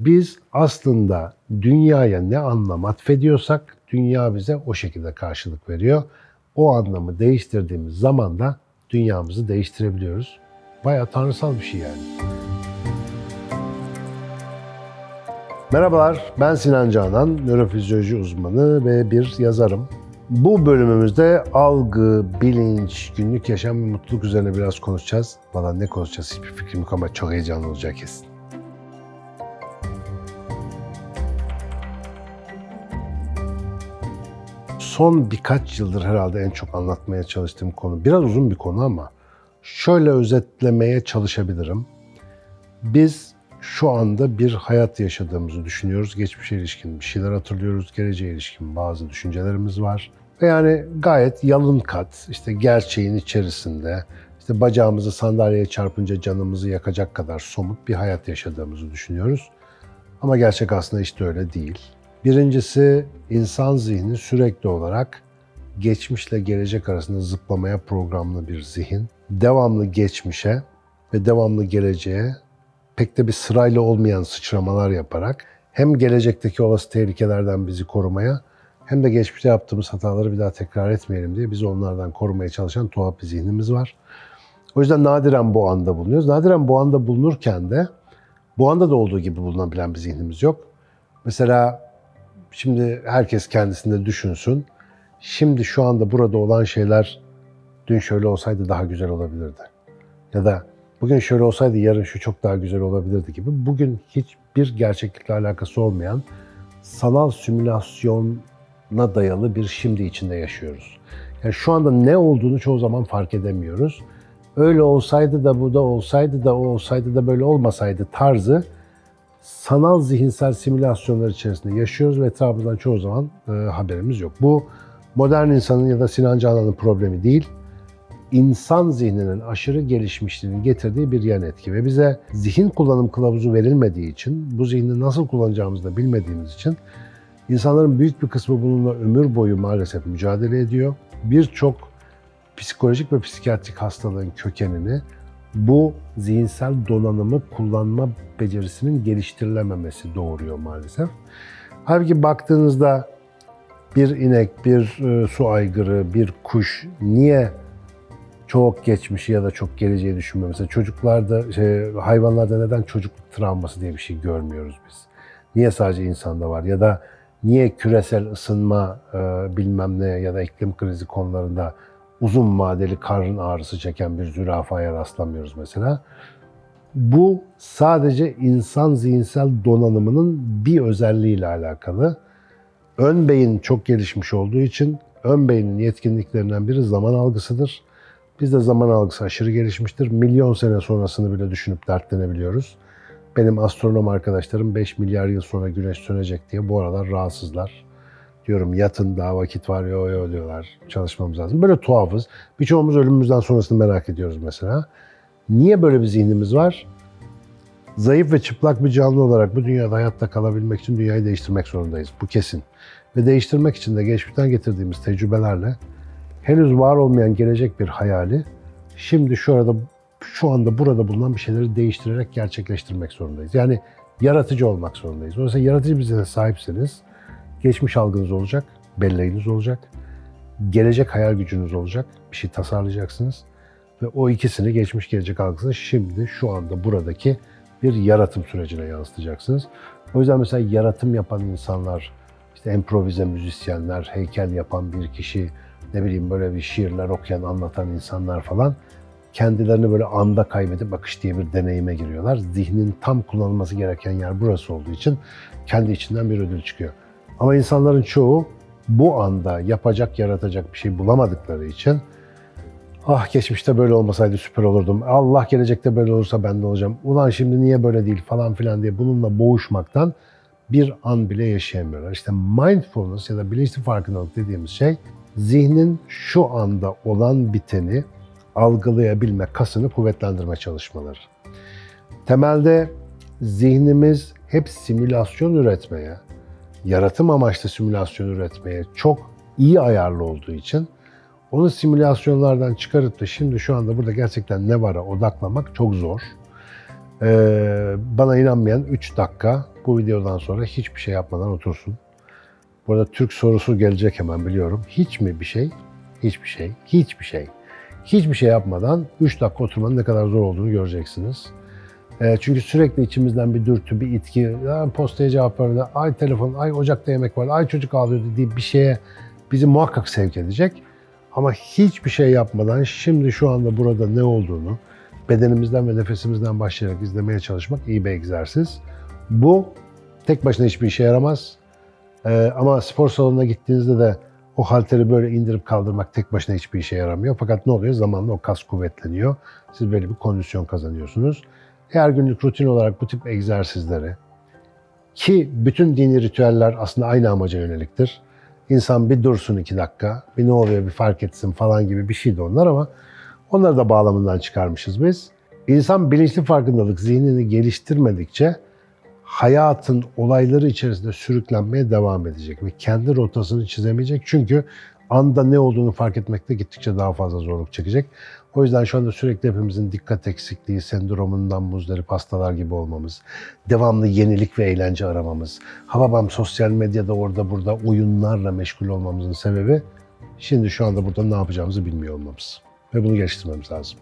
Biz aslında dünyaya ne anlam atfediyorsak dünya bize o şekilde karşılık veriyor. O anlamı değiştirdiğimiz zaman da dünyamızı değiştirebiliyoruz. Bayağı tanrısal bir şey yani. Merhabalar, ben Sinan Canan, nörofizyoloji uzmanı ve bir yazarım. Bu bölümümüzde algı, bilinç, günlük yaşam ve mutluluk üzerine biraz konuşacağız. Valla ne konuşacağız hiçbir fikrim yok ama çok heyecanlı olacak kesin. Son birkaç yıldır herhalde en çok anlatmaya çalıştığım konu, biraz uzun bir konu ama şöyle özetlemeye çalışabilirim. Biz şu anda bir hayat yaşadığımızı düşünüyoruz. Geçmişe ilişkin bir şeyler hatırlıyoruz. Geleceğe ilişkin bazı düşüncelerimiz var. Ve yani gayet yalın kat, işte gerçeğin içerisinde, işte bacağımızı sandalyeye çarpınca canımızı yakacak kadar somut bir hayat yaşadığımızı düşünüyoruz. Ama gerçek aslında işte öyle değil. Birincisi insan zihni sürekli olarak geçmişle gelecek arasında zıplamaya programlı bir zihin. Devamlı geçmişe ve devamlı geleceğe pek de bir sırayla olmayan sıçramalar yaparak hem gelecekteki olası tehlikelerden bizi korumaya hem de geçmişte yaptığımız hataları bir daha tekrar etmeyelim diye bizi onlardan korumaya çalışan tuhaf bir zihnimiz var. O yüzden nadiren bu anda bulunuyoruz. Nadiren bu anda bulunurken de bu anda da olduğu gibi bulunabilen bir zihnimiz yok. Mesela şimdi herkes kendisinde düşünsün. Şimdi şu anda burada olan şeyler dün şöyle olsaydı daha güzel olabilirdi. Ya da bugün şöyle olsaydı yarın şu çok daha güzel olabilirdi gibi. Bugün hiçbir gerçeklikle alakası olmayan sanal simülasyona dayalı bir şimdi içinde yaşıyoruz. Yani şu anda ne olduğunu çoğu zaman fark edemiyoruz. Öyle olsaydı da bu da olsaydı da o olsaydı da böyle olmasaydı tarzı sanal zihinsel simülasyonlar içerisinde yaşıyoruz ve etrafımızdan çoğu zaman e, haberimiz yok. Bu modern insanın ya da Sinan Canan'ın problemi değil insan zihninin aşırı gelişmişliğinin getirdiği bir yan etki ve bize zihin kullanım kılavuzu verilmediği için, bu zihni nasıl kullanacağımızı da bilmediğimiz için insanların büyük bir kısmı bununla ömür boyu maalesef mücadele ediyor. Birçok psikolojik ve psikiyatrik hastalığın kökenini bu zihinsel donanımı kullanma becerisinin geliştirilememesi doğuruyor maalesef. Halbuki baktığınızda bir inek, bir e, su aygırı, bir kuş niye çok geçmişi ya da çok geleceği düşünmüyor. Mesela çocuklarda, şey, hayvanlarda neden çocukluk travması diye bir şey görmüyoruz biz? Niye sadece insanda var? Ya da niye küresel ısınma e, bilmem ne ya da iklim krizi konularında uzun vadeli karın ağrısı çeken bir zürafaya rastlamıyoruz mesela? Bu sadece insan zihinsel donanımının bir özelliğiyle alakalı. Ön beyin çok gelişmiş olduğu için ön beynin yetkinliklerinden biri zaman algısıdır. Bizde zaman algısı aşırı gelişmiştir. Milyon sene sonrasını bile düşünüp dertlenebiliyoruz. Benim astronom arkadaşlarım 5 milyar yıl sonra güneş sönecek diye bu aralar rahatsızlar. Diyorum yatın daha vakit var yo yo diyorlar. Çalışmamız lazım. Böyle tuhafız. Birçoğumuz ölümümüzden sonrasını merak ediyoruz mesela. Niye böyle bir zihnimiz var? Zayıf ve çıplak bir canlı olarak bu dünyada hayatta kalabilmek için dünyayı değiştirmek zorundayız. Bu kesin. Ve değiştirmek için de geçmişten getirdiğimiz tecrübelerle henüz var olmayan gelecek bir hayali şimdi şu arada şu anda burada bulunan bir şeyleri değiştirerek gerçekleştirmek zorundayız. Yani yaratıcı olmak zorundayız. Dolayısıyla yaratıcı bir sahipseniz geçmiş algınız olacak, belleğiniz olacak, gelecek hayal gücünüz olacak, bir şey tasarlayacaksınız ve o ikisini geçmiş gelecek algısını şimdi şu anda buradaki bir yaratım sürecine yansıtacaksınız. O yüzden mesela yaratım yapan insanlar, işte improvize müzisyenler, heykel yapan bir kişi, ne bileyim böyle bir şiirler okuyan, anlatan insanlar falan kendilerini böyle anda kaybedip akış diye bir deneyime giriyorlar. Zihnin tam kullanılması gereken yer burası olduğu için kendi içinden bir ödül çıkıyor. Ama insanların çoğu bu anda yapacak, yaratacak bir şey bulamadıkları için ah geçmişte böyle olmasaydı süper olurdum. Allah gelecekte böyle olursa ben de olacağım. Ulan şimdi niye böyle değil falan filan diye bununla boğuşmaktan bir an bile yaşayamıyorlar. İşte mindfulness ya da bilinçli farkındalık dediğimiz şey zihnin şu anda olan biteni algılayabilme kasını kuvvetlendirme çalışmaları. Temelde zihnimiz hep simülasyon üretmeye, yaratım amaçlı simülasyon üretmeye çok iyi ayarlı olduğu için onu simülasyonlardan çıkarıp da şimdi şu anda burada gerçekten ne vara odaklamak çok zor. Ee, bana inanmayan 3 dakika bu videodan sonra hiçbir şey yapmadan otursun. Bu arada Türk sorusu gelecek hemen biliyorum. Hiç mi bir şey? Hiçbir şey. Hiçbir şey. Hiçbir şey yapmadan 3 dakika oturmanın ne kadar zor olduğunu göreceksiniz. Ee, çünkü sürekli içimizden bir dürtü, bir itki, ya postaya cevap verdi, ay telefon, ay ocakta yemek var, ay çocuk ağlıyordu diye bir şeye bizi muhakkak sevk edecek. Ama hiçbir şey yapmadan şimdi şu anda burada ne olduğunu bedenimizden ve nefesimizden başlayarak izlemeye çalışmak iyi bir egzersiz. Bu tek başına hiçbir işe yaramaz. Ee, ama spor salonuna gittiğinizde de o halteri böyle indirip kaldırmak tek başına hiçbir işe yaramıyor. Fakat ne oluyor? Zamanla o kas kuvvetleniyor. Siz böyle bir kondisyon kazanıyorsunuz. Her günlük rutin olarak bu tip egzersizleri ki bütün dini ritüeller aslında aynı amaca yöneliktir. İnsan bir dursun iki dakika, bir ne oluyor bir fark etsin falan gibi bir şey de onlar ama onları da bağlamından çıkarmışız biz. İnsan bilinçli farkındalık zihnini geliştirmedikçe hayatın olayları içerisinde sürüklenmeye devam edecek ve kendi rotasını çizemeyecek. Çünkü anda ne olduğunu fark etmekte gittikçe daha fazla zorluk çekecek. O yüzden şu anda sürekli hepimizin dikkat eksikliği sendromundan muzdarip hastalar gibi olmamız, devamlı yenilik ve eğlence aramamız, hababam sosyal medyada orada burada oyunlarla meşgul olmamızın sebebi şimdi şu anda burada ne yapacağımızı bilmiyor olmamız. Ve bunu geliştirmemiz lazım.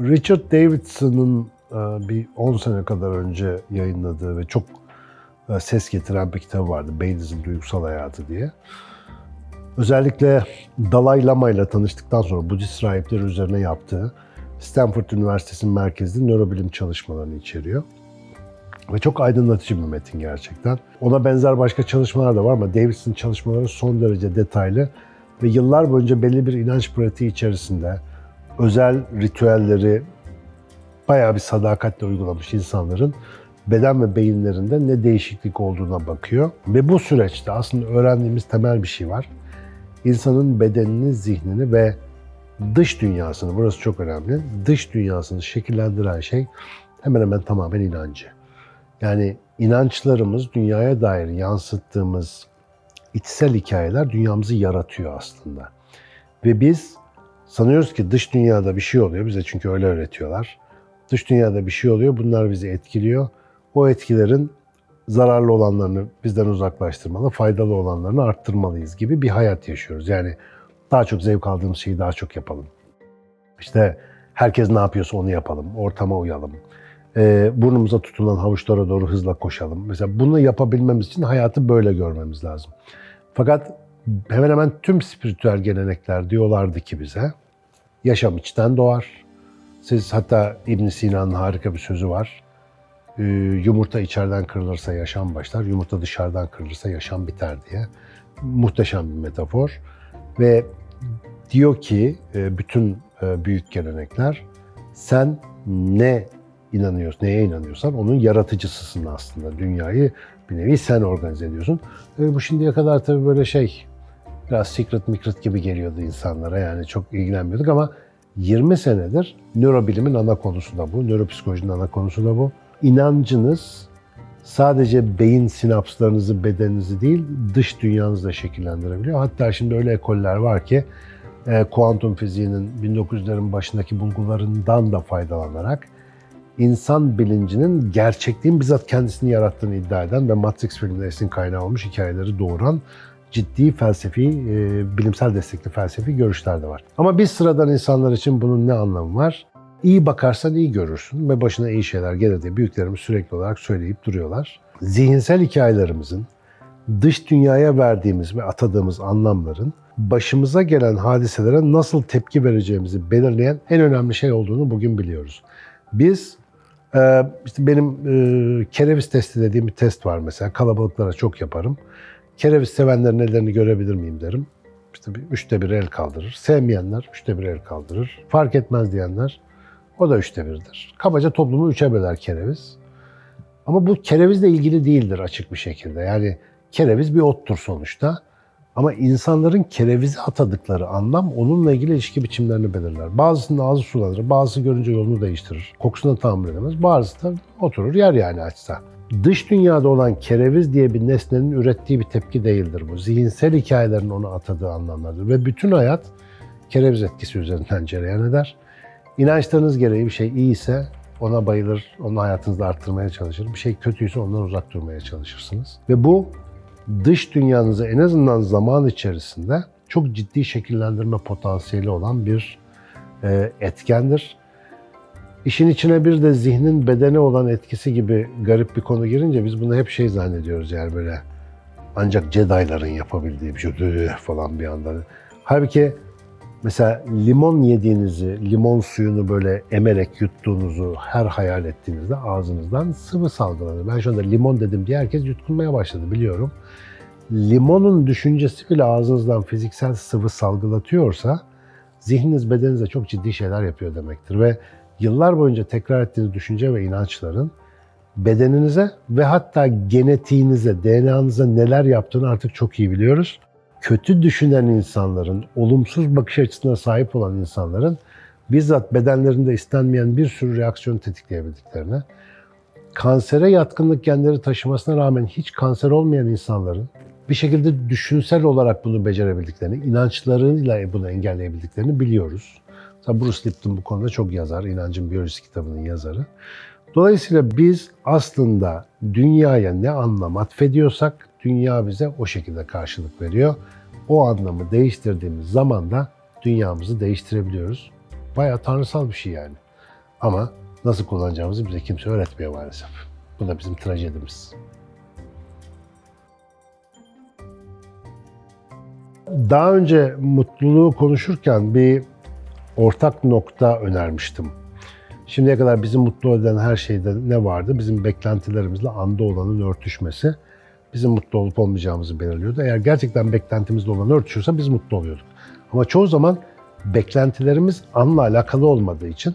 Richard Davidson'ın e, bir 10 sene kadar önce yayınladığı ve çok ses getiren bir kitabı vardı. Beyninizin Duygusal Hayatı diye. Özellikle Dalai Lama ile tanıştıktan sonra Budist rahipleri üzerine yaptığı Stanford Üniversitesi'nin merkezli nörobilim çalışmalarını içeriyor. Ve çok aydınlatıcı bir metin gerçekten. Ona benzer başka çalışmalar da var ama Davidson çalışmaları son derece detaylı ve yıllar boyunca belli bir inanç pratiği içerisinde özel ritüelleri bayağı bir sadakatle uygulamış insanların beden ve beyinlerinde ne değişiklik olduğuna bakıyor. Ve bu süreçte aslında öğrendiğimiz temel bir şey var. İnsanın bedenini, zihnini ve dış dünyasını, burası çok önemli, dış dünyasını şekillendiren şey hemen hemen tamamen inancı. Yani inançlarımız, dünyaya dair yansıttığımız içsel hikayeler dünyamızı yaratıyor aslında. Ve biz sanıyoruz ki dış dünyada bir şey oluyor, bize çünkü öyle öğretiyorlar. Dış dünyada bir şey oluyor, bunlar bizi etkiliyor. O etkilerin zararlı olanlarını bizden uzaklaştırmalı, faydalı olanlarını arttırmalıyız gibi bir hayat yaşıyoruz. Yani daha çok zevk aldığımız şeyi daha çok yapalım. İşte herkes ne yapıyorsa onu yapalım, ortama uyalım. Ee, burnumuza tutulan havuçlara doğru hızla koşalım. Mesela bunu yapabilmemiz için hayatı böyle görmemiz lazım. Fakat hemen hemen tüm spiritüel gelenekler diyorlardı ki bize, yaşam içten doğar. Siz hatta ibn Sina'nın harika bir sözü var. Ee, yumurta içeriden kırılırsa yaşam başlar, yumurta dışarıdan kırılırsa yaşam biter diye. Muhteşem bir metafor. Ve diyor ki e, bütün e, büyük gelenekler sen ne inanıyorsun, neye inanıyorsan onun yaratıcısısın aslında. Dünyayı bir nevi sen organize ediyorsun. E, bu şimdiye kadar tabii böyle şey biraz secret mikret gibi geliyordu insanlara yani çok ilgilenmiyorduk ama 20 senedir nörobilimin ana konusu da bu, nöropsikolojinin ana konusu da bu. İnancınız sadece beyin sinapslarınızı, bedeninizi değil, dış dünyanızı da şekillendirebiliyor. Hatta şimdi öyle ekoller var ki e, kuantum fiziğinin 1900'lerin başındaki bulgularından da faydalanarak insan bilincinin gerçekliğin bizzat kendisini yarattığını iddia eden ve Matrix filminde esin kaynağı olmuş hikayeleri doğuran ciddi felsefi, e, bilimsel destekli felsefi görüşler de var. Ama biz sıradan insanlar için bunun ne anlamı var? İyi bakarsan iyi görürsün ve başına iyi şeyler gelir diye büyüklerimiz sürekli olarak söyleyip duruyorlar. Zihinsel hikayelerimizin dış dünyaya verdiğimiz ve atadığımız anlamların başımıza gelen hadiselere nasıl tepki vereceğimizi belirleyen en önemli şey olduğunu bugün biliyoruz. Biz e, işte benim e, kereviz testi dediğim bir test var mesela. Kalabalıklara çok yaparım. Kereviz sevenlerin ellerini görebilir miyim derim. İşte bir, üçte bir el kaldırır. Sevmeyenler üçte bir el kaldırır. Fark etmez diyenler o da üçte birdir. Kabaca toplumu üçe böler kereviz. Ama bu kerevizle ilgili değildir açık bir şekilde. Yani kereviz bir ottur sonuçta. Ama insanların kerevize atadıkları anlam onunla ilgili ilişki biçimlerini belirler. Bazısının ağzı sulanır, bazısı görünce yolunu değiştirir. Kokusuna tahammül edemez, bazısı da oturur yer yani açsa. Dış dünyada olan kereviz diye bir nesnenin ürettiği bir tepki değildir bu. Zihinsel hikayelerin ona atadığı anlamlardır. Ve bütün hayat kereviz etkisi üzerinden cereyan eder. İnançlarınız gereği bir şey iyiyse ona bayılır, onu hayatınızda arttırmaya çalışır. Bir şey kötüyse ondan uzak durmaya çalışırsınız. Ve bu dış dünyanızı en azından zaman içerisinde çok ciddi şekillendirme potansiyeli olan bir e, etkendir. İşin içine bir de zihnin bedene olan etkisi gibi garip bir konu girince biz bunu hep şey zannediyoruz yani böyle ancak Jedi'ların yapabildiği bir şey falan bir anda. Halbuki mesela limon yediğinizi, limon suyunu böyle emerek yuttuğunuzu her hayal ettiğinizde ağzınızdan sıvı salgılanır. Ben şu anda limon dedim diye herkes yutkunmaya başladı biliyorum. Limonun düşüncesi bile ağzınızdan fiziksel sıvı salgılatıyorsa zihniniz bedeninize çok ciddi şeyler yapıyor demektir. Ve yıllar boyunca tekrar ettiğiniz düşünce ve inançların bedeninize ve hatta genetiğinize, DNA'nıza neler yaptığını artık çok iyi biliyoruz. Kötü düşünen insanların, olumsuz bakış açısına sahip olan insanların bizzat bedenlerinde istenmeyen bir sürü reaksiyon tetikleyebildiklerini, kansere yatkınlık genleri taşımasına rağmen hiç kanser olmayan insanların bir şekilde düşünsel olarak bunu becerebildiklerini, inançlarıyla bunu engelleyebildiklerini biliyoruz. Mesela Bruce Lipton bu konuda çok yazar, İnancın Biyolojisi kitabının yazarı. Dolayısıyla biz aslında dünyaya ne anlam atfediyorsak dünya bize o şekilde karşılık veriyor. O anlamı değiştirdiğimiz zaman da dünyamızı değiştirebiliyoruz. Bayağı tanrısal bir şey yani. Ama nasıl kullanacağımızı bize kimse öğretmiyor maalesef. Bu da bizim trajedimiz. Daha önce mutluluğu konuşurken bir ortak nokta önermiştim. Şimdiye kadar bizi mutlu eden her şeyde ne vardı? Bizim beklentilerimizle anda olanın örtüşmesi bizim mutlu olup olmayacağımızı belirliyordu. Eğer gerçekten beklentimizle olan örtüşürse biz mutlu oluyorduk. Ama çoğu zaman beklentilerimiz anla alakalı olmadığı için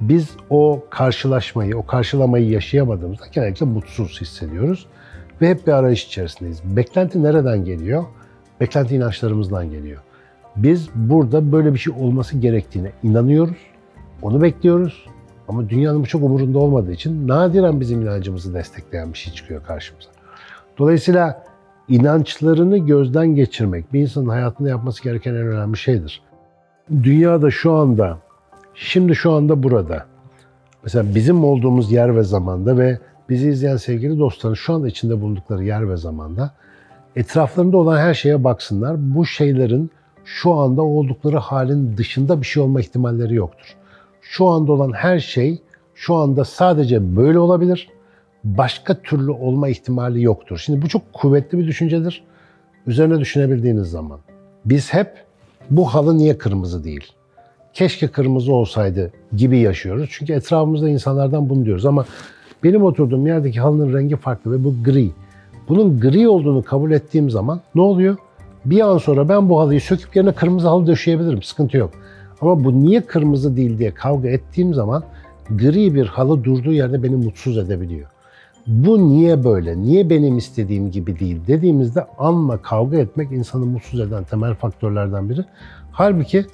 biz o karşılaşmayı, o karşılamayı yaşayamadığımızda genellikle mutsuz hissediyoruz. Ve hep bir arayış içerisindeyiz. Beklenti nereden geliyor? Beklenti inançlarımızdan geliyor. Biz burada böyle bir şey olması gerektiğine inanıyoruz. Onu bekliyoruz. Ama dünyanın bu çok umurunda olmadığı için nadiren bizim inancımızı destekleyen bir şey çıkıyor karşımıza. Dolayısıyla inançlarını gözden geçirmek bir insanın hayatında yapması gereken en önemli şeydir. Dünyada şu anda, şimdi şu anda burada, mesela bizim olduğumuz yer ve zamanda ve bizi izleyen sevgili dostların şu anda içinde bulundukları yer ve zamanda etraflarında olan her şeye baksınlar. Bu şeylerin şu anda oldukları halin dışında bir şey olma ihtimalleri yoktur. Şu anda olan her şey şu anda sadece böyle olabilir. Başka türlü olma ihtimali yoktur. Şimdi bu çok kuvvetli bir düşüncedir. Üzerine düşünebildiğiniz zaman. Biz hep bu halı niye kırmızı değil? Keşke kırmızı olsaydı gibi yaşıyoruz. Çünkü etrafımızda insanlardan bunu diyoruz ama benim oturduğum yerdeki halının rengi farklı ve bu gri. Bunun gri olduğunu kabul ettiğim zaman ne oluyor? Bir an sonra ben bu halıyı söküp yerine kırmızı halı döşeyebilirim. Sıkıntı yok. Ama bu niye kırmızı değil diye kavga ettiğim zaman gri bir halı durduğu yerde beni mutsuz edebiliyor. Bu niye böyle, niye benim istediğim gibi değil dediğimizde anla kavga etmek insanı mutsuz eden temel faktörlerden biri. Halbuki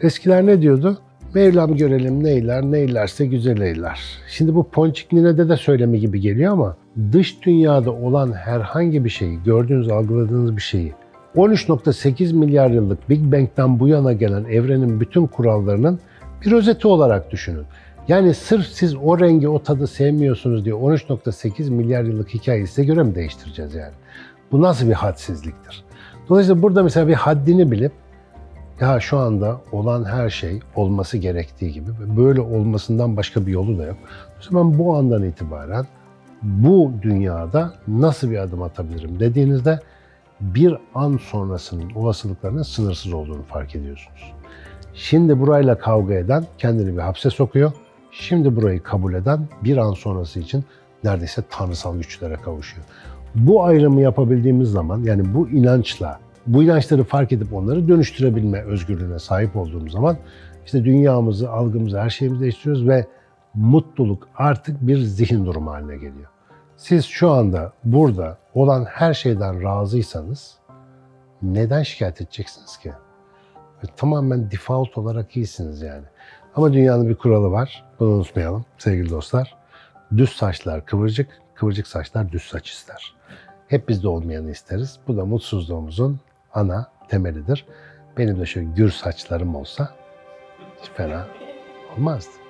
eskiler ne diyordu? Mevlam görelim neyler, neylerse güzel eyler. Şimdi bu Ponçik Nine'de de söylemi gibi geliyor ama dış dünyada olan herhangi bir şeyi, gördüğünüz, algıladığınız bir şeyi 13.8 milyar yıllık Big Bang'den bu yana gelen evrenin bütün kurallarının bir özeti olarak düşünün. Yani sırf siz o rengi, o tadı sevmiyorsunuz diye 13.8 milyar yıllık hikayeyi size göre mi değiştireceğiz yani? Bu nasıl bir hadsizliktir? Dolayısıyla burada mesela bir haddini bilip ya şu anda olan her şey olması gerektiği gibi böyle olmasından başka bir yolu da yok. O zaman bu andan itibaren bu dünyada nasıl bir adım atabilirim dediğinizde bir an sonrasının olasılıklarının sınırsız olduğunu fark ediyorsunuz. Şimdi burayla kavga eden kendini bir hapse sokuyor. Şimdi burayı kabul eden bir an sonrası için neredeyse tanrısal güçlere kavuşuyor. Bu ayrımı yapabildiğimiz zaman yani bu inançla, bu inançları fark edip onları dönüştürebilme özgürlüğüne sahip olduğumuz zaman işte dünyamızı, algımızı, her şeyimizi değiştiriyoruz ve mutluluk artık bir zihin durumu haline geliyor. Siz şu anda burada olan her şeyden razıysanız neden şikayet edeceksiniz ki? Ve tamamen default olarak iyisiniz yani. Ama dünyanın bir kuralı var. Bunu unutmayalım sevgili dostlar. Düz saçlar kıvırcık, kıvırcık saçlar düz saç ister. Hep bizde olmayanı isteriz. Bu da mutsuzluğumuzun ana temelidir. Benim de şöyle gür saçlarım olsa hiç fena Olmazdı.